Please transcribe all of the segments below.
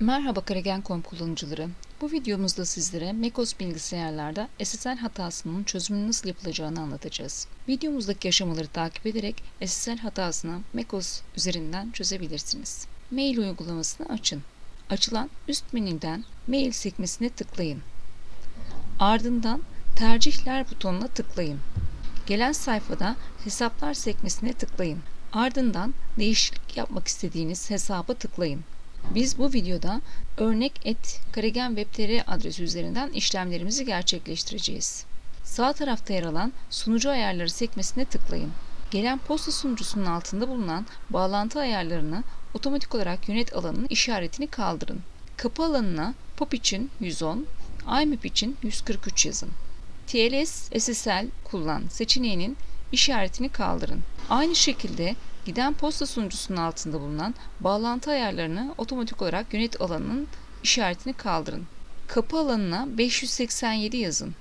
Merhaba Karagen.com kullanıcıları. Bu videomuzda sizlere macOS bilgisayarlarda SSL hatasının çözümünü nasıl yapılacağını anlatacağız. Videomuzdaki aşamaları takip ederek SSL hatasını macOS üzerinden çözebilirsiniz. Mail uygulamasını açın. Açılan üst menüden Mail sekmesine tıklayın. Ardından Tercihler butonuna tıklayın. Gelen sayfada Hesaplar sekmesine tıklayın. Ardından değişiklik yapmak istediğiniz hesaba tıklayın. Biz bu videoda örnek et Karegen Web.tr adresi üzerinden işlemlerimizi gerçekleştireceğiz. Sağ tarafta yer alan sunucu ayarları sekmesine tıklayın. Gelen posta sunucusunun altında bulunan bağlantı ayarlarını otomatik olarak yönet alanının işaretini kaldırın. Kapı alanına POP için 110, IMAP için 143 yazın. TLS SSL kullan seçeneğinin işaretini kaldırın. Aynı şekilde giden posta sunucusunun altında bulunan bağlantı ayarlarını otomatik olarak yönet alanının işaretini kaldırın. Kapı alanına 587 yazın.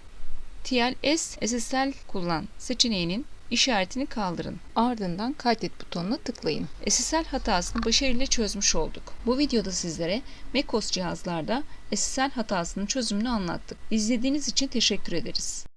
TLS SSL kullan seçeneğinin işaretini kaldırın. Ardından kaydet butonuna tıklayın. SSL hatasını başarıyla çözmüş olduk. Bu videoda sizlere macOS cihazlarda SSL hatasının çözümünü anlattık. İzlediğiniz için teşekkür ederiz.